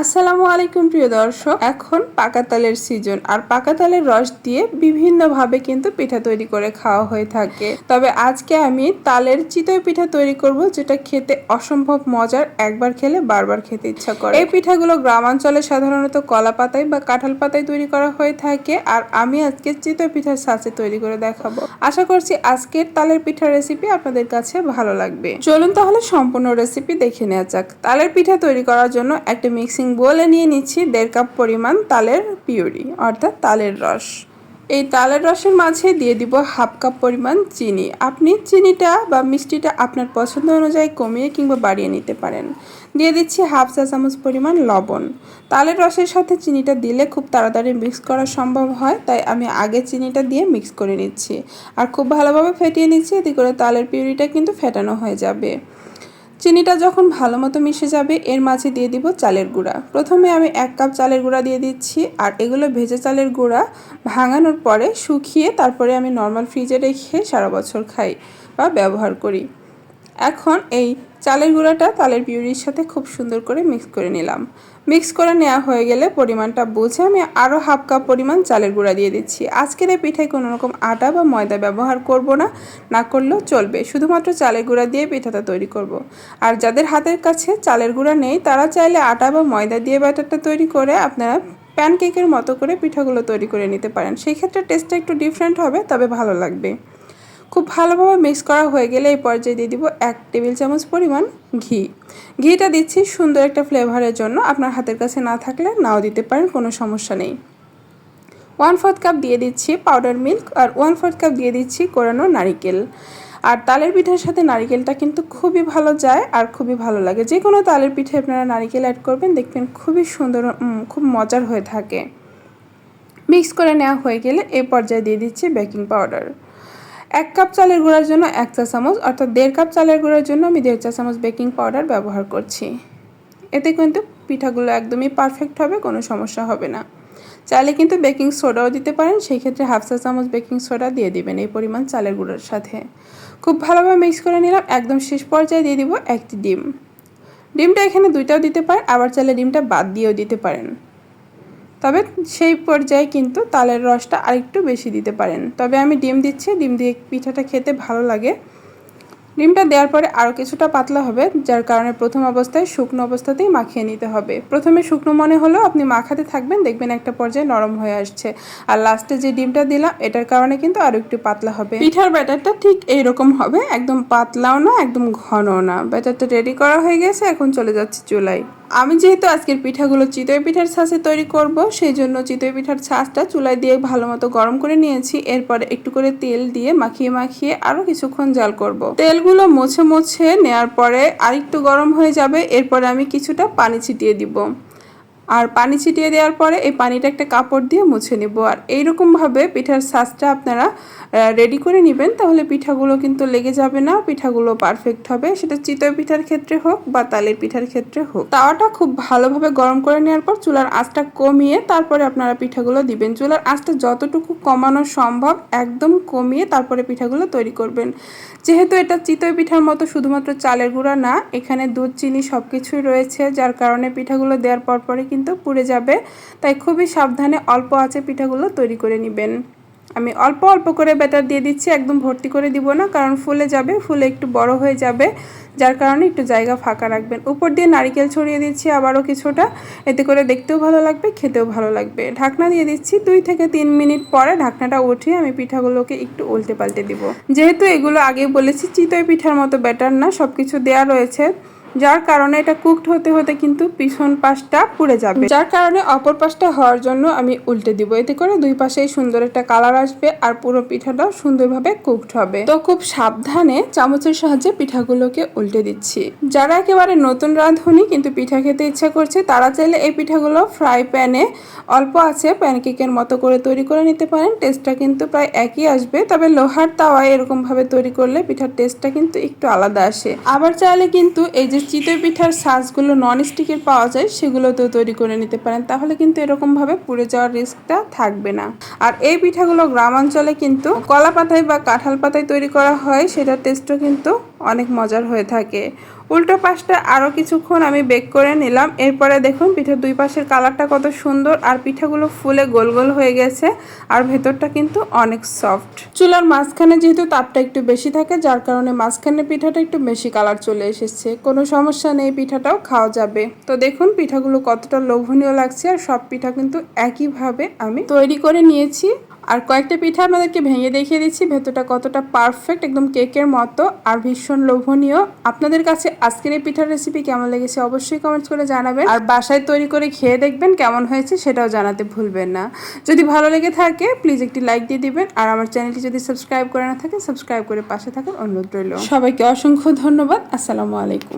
আসসালামু আলাইকুম, প্রিয় দর্শক। এখন পাকা তালের সিজন আর পাকা তালের রস দিয়ে বিভিন্নভাবে কিন্তু পিঠা তৈরি করে খাওয়া হয়ে থাকে। তবে আজকে আমি তালের চিতই পিঠা তৈরি করব, যেটা খেতে অসম্ভব মজার, একবার খেলে বারবার খেতে ইচ্ছা করে। এই পিঠাগুলো গ্রামাঞ্চলে সাধারণত কলা পাতায় বা কাঁঠাল পাতায় তৈরি করা হয়ে থাকে, আর আমি আজকে চিতই পিঠার সাথে তৈরি করে দেখাবো। আশা করছি আজকের তালের পিঠার রেসিপি আপনাদের কাছে ভালো লাগবে। চলুন তাহলে সম্পূর্ণ রেসিপি দেখে নেওয়া যাক। তালের পিঠা তৈরি করার জন্য একটা মিক্সিং বোলে নিয়ে নিচ্ছি দেড় কাপ পরিমাণ তালের পিউরি, অর্থাৎ তালের রস। এই তালের রসের মাঝে দিয়ে দিব হাফ কাপ পরিমাণ চিনি। আপনি চিনিটা বা মিষ্টিটা আপনার পছন্দ অনুযায়ী কমিয়ে কিংবা বাড়িয়ে নিতে পারেন। দিয়ে দিচ্ছি হাফ চা চামচ পরিমাণ লবণ। তালের রসের সাথে চিনিটা দিলে খুব তাড়াতাড়ি মিক্স করা সম্ভব হয়, তাই আমি আগে চিনিটা দিয়ে মিক্স করে নিচ্ছি। আর খুব ভালোভাবে ফেটিয়ে নিচ্ছি, এতে করে তালের পিউরিটা কিন্তু ফেটানো হয়ে যাবে। চিনিটা যখন ভালো মতো মিশে যাবে, এর মাঝে দিয়ে দিব চালের গুঁড়া। প্রথমে আমি এক কাপ চালের গুঁড়া দিয়ে দিচ্ছি, আর এগুলো ভেজে চালের গুঁড়া ভাঙানোর পরে শুকিয়ে তারপরে আমি নর্মাল ফ্রিজে রেখে সারা বছর খাই বা ব্যবহার করি। এখন এই চালের গুঁড়াটা তালের পিউরির সাথে খুব সুন্দর করে মিক্স করে নিলাম। মিক্স করে নেওয়া হয়ে গেলে পরিমাণটা বুঝে আমি আরও হাফ কাপ পরিমাণ চালের গুঁড়া দিয়ে দিচ্ছি। আজকের এই পিঠায় কোনো রকম আটা বা ময়দা ব্যবহার করব না না করলেও চলবে। শুধুমাত্র চালের গুঁড়া দিয়ে পিঠাটা তৈরি করব। আর যাদের হাতের কাছে চালের গুঁড়া নেই, তারা চাইলে আটা বা ময়দা দিয়ে ব্যাটারটা তৈরি করে আপনারা প্যানকেকের মতো করে পিঠাগুলো তৈরি করে নিতে পারেন। সেই ক্ষেত্রে টেস্টটা একটু ডিফারেন্ট হবে, তবে ভালো লাগবে। খুব ভালোভাবে মিক্স করা হয়ে গেলে এই পর্যায়ে দিয়ে দিব এক টেবিল চামচ পরিমাণ ঘি। ঘিটা দিচ্ছি সুন্দর একটা ফ্লেভারের জন্য। আপনার হাতের কাছে না থাকলে নাও দিতে পারেন, কোনো সমস্যা নেই। ওয়ান ফোর্থ কাপ দিয়ে দিচ্ছি পাউডার মিল্ক আর ওয়ান ফোর্থ কাপ দিয়ে দিচ্ছি কোরানো নারিকেল। আর তালের পিঠার সাথে নারিকেলটা কিন্তু খুবই ভালো যায় আর খুবই ভালো লাগে। যে কোনো তালের পিঠে আপনারা নারিকেল অ্যাড করবেন, দেখবেন খুবই সুন্দর খুব মজার হয়ে থাকে। মিক্স করে নেওয়া হয়ে গেলে এই পর্যায়ে দিয়ে দিচ্ছি বেকিং পাউডার এক কাপ চালের গুঁড়ার জন্য এক চা চামচ, অর্থাৎ দেড় কাপ চালের গুঁড়ার জন্য আমি দেড় চা চামচ বেকিং পাউডার ব্যবহার করছি। এতে কিন্তু পিঠাগুলো একদমই পারফেক্ট হবে, কোনো সমস্যা হবে না। চাইলে কিন্তু বেকিং সোডাও দিতে পারেন, সেই ক্ষেত্রে হাফ চা চামচ বেকিং সোডা দিয়ে দিবেন এই পরিমাণ চালের গুঁড়োর সাথে। খুব ভালোভাবে মিক্স করে নিলাম, একদম শেষ পর্যায়ে দিয়ে দিব একটি ডিম। ডিমটা এখানে দুইটাও দিতে পারেন, আবার চাইলে ডিমটা বাদ দিয়েও দিতে পারেন। তবে সেই পর্যায়ে কিন্তু তালের রসটা আরেকটু বেশি দিতে পারেন। তবে আমি ডিম দিচ্ছি, ডিম দিয়ে পিঠাটা খেতে ভালো লাগে। ডিমটা দেওয়ার পরে আরও কিছুটা পাতলা হবে, যার কারণে প্রথম অবস্থায় শুকনো অবস্থাতেই মাখিয়ে নিতে হবে। প্রথমে শুকনো মনে হলেও আপনি মাখাতে থাকবেন, দেখবেন একটা পর্যায়ে নরম হয়ে আসছে। আর লাস্টে যে ডিমটা দিলাম, এটার কারণে কিন্তু আরও একটু পাতলা হবে। পিঠার ব্যাটারটা ঠিক এইরকম হবে, একদম পাতলাও না, একদম ঘনও না। ব্যাটারটা রেডি করা হয়ে গেছে, এখন চলে যাচ্ছে চুলায়। আমি যেহেতু আজকের পিঠাগুলো চিতই পিঠার ছাঁচে তৈরি করব সেই জন্য চিতই পিঠার ছাঁচটা চুলায় দিয়ে ভালো মতো গরম করে নিয়েছি। এরপর একটু করে তেল দিয়ে মাখিয়ে মাখিয়ে আরও কিছুক্ষণ জাল করব। তেলগুলো মুছে মুছে নেয়ার পরে আরেকটু গরম হয়ে যাবে। এরপরে আমি কিছুটা পানি ছিটিয়ে দিব। আর পানি ছিটিয়ে দেওয়ার পরে এই পানিটা একটা কাপড় দিয়ে মুছে নেব। আর এইরকমভাবে পিঠার সাজটা আপনারা রেডি করে নেবেন, তাহলে পিঠাগুলো কিন্তু লেগে যাবে না, পিঠাগুলো পারফেক্ট হবে। সেটা চিতই পিঠার ক্ষেত্রে হোক বা তালের পিঠার ক্ষেত্রে হোক। তাওয়াটা খুব ভালোভাবে গরম করে নেওয়ার পর চুলার আঁচটা কমিয়ে তারপরে আপনারা পিঠাগুলো দিবেন। চুলার আঁচটা যতটুকু কমানো সম্ভব একদম কমিয়ে তারপরে পিঠাগুলো তৈরি করবেন। যেহেতু এটা চিতই পিঠার মতো শুধুমাত্র চালের গুঁড়া না, এখানে দুধ, চিনি সব কিছুই রয়েছে, যার কারণে পিঠাগুলো দেওয়ার পর পরে কিন্তু পুড়ে যাবে। তাই খুবই সাবধানে অল্প আঁচে পিঠাগুলো তৈরি করে নেবেন। আমি অল্প অল্প করে ব্যাটার দিয়ে দিচ্ছি, একদম ভর্তি করে দিব না, কারণ ফুলে যাবে, ফুলে একটু বড় হয়ে যাবে, যার কারণে একটু জায়গা ফাঁকা রাখবেন। উপর দিয়ে নারিকেল ছড়িয়ে দিচ্ছি আবারও কিছুটা, এতে করে দেখতেও ভালো লাগবে, খেতেও ভালো লাগবে। ঢাকনা দিয়ে দিচ্ছি, দুই থেকে তিন মিনিট পরে ঢাকনাটা উঠিয়ে আমি পিঠাগুলোকে একটু উল্টে পাল্টে দিব। যেহেতু এগুলো আগে বলেছি, চিতই পিঠার মতো ব্যাটার না সব কিছু দেওয়া রয়েছে। যার কারণে এটা কুকড হতে হতে কিন্তু পিছন পাশটা পুড়ে যাবে। যার কারণে অপর পাশটা হওয়ার জন্য আমি উল্টে দিব। এতে করে দুই পাশেই সুন্দর একটা কালার আসবে আর পুরো পিঠাটাও সুন্দরভাবে কুকড হবে। তো খুব সাবধানে চামচের সাহায্যে পিঠাগুলোকে উল্টে দিচ্ছি। যারা একেবারে নতুন রাঁধুনি কিন্তু পিঠা খেতে ইচ্ছা করছে, তারা চাইলে এই পিঠাগুলো ফ্রাই প্যানে অল্প আছে প্যানকেকের মতো করে তৈরি করে নিতে পারেন। টেস্টটা কিন্তু প্রায় একই আসবে, তবে লোহার তাওয়ায় এরকমভাবে তৈরি করলে পিঠার টেস্টটা কিন্তু একটু আলাদা আসে। আবার চাইলে কিন্তু এই যে চিতই পিঠার সাজগুলো নন স্টিকের পাওয়া যায়, সেগুলোতেও তৈরি করে নিতে পারেন। তাহলে কিন্তু এরকমভাবে পুড়ে যাওয়ার রিস্কটা থাকবে না। আর এই পিঠাগুলো গ্রামাঞ্চলে কিন্তু কলা পাতায় বা কাঁঠাল পাতায় তৈরি করা হয়, সেটার টেস্টও কিন্তু অনেক মজার হয়ে থাকে। উল্টো পাশটা আরও কিছুক্ষণ আমি বেক করে নিলাম। এরপরে দেখুন, পিঠার দুই পাশের কালারটা কত সুন্দর আর পিঠাগুলো ফুলে গোল গোল হয়ে গেছে আর ভেতরটা কিন্তু অনেক সফট চুলার মাঝখানে যেহেতু তাপটা একটু বেশি থাকে, যার কারণে মাঝখানে পিঠাটা একটু বেশি কালার চলে এসেছে। কোনো সমস্যা নেই, পিঠাটাও খাওয়া যাবে। তো দেখুন, পিঠাগুলো কতটা লোভনীয় লাগছে আর সব পিঠা কিন্তু একইভাবে আমি তৈরি করে নিয়েছি। আর কয়েকটা পিঠা আপনাদেরকে ভেঙে দেখিয়ে দিচ্ছি। ভেতরটা কতটা পারফেক্ট একদম কেকের মতো আর ভীষণ লোভনীয়। আপনাদের কাছে আজকের এই পিঠার রেসিপি কেমন লেগেছে অবশ্যই কমেন্টস করে জানাবেন। আর বাসায় তৈরি করে খেয়ে দেখবেন কেমন হয়েছে সেটাও জানাতে ভুলবেন না। যদি ভালো লেগে থাকে প্লিজ একটি লাইক দিয়ে দিবেন। আর আমার চ্যানেলটি যদি সাবস্ক্রাইব করে না থাকে সাবস্ক্রাইব করে পাশে থাকার অনুরোধ রইল। সবাইকে অসংখ্য ধন্যবাদ। আসসালামু আলাইকুম।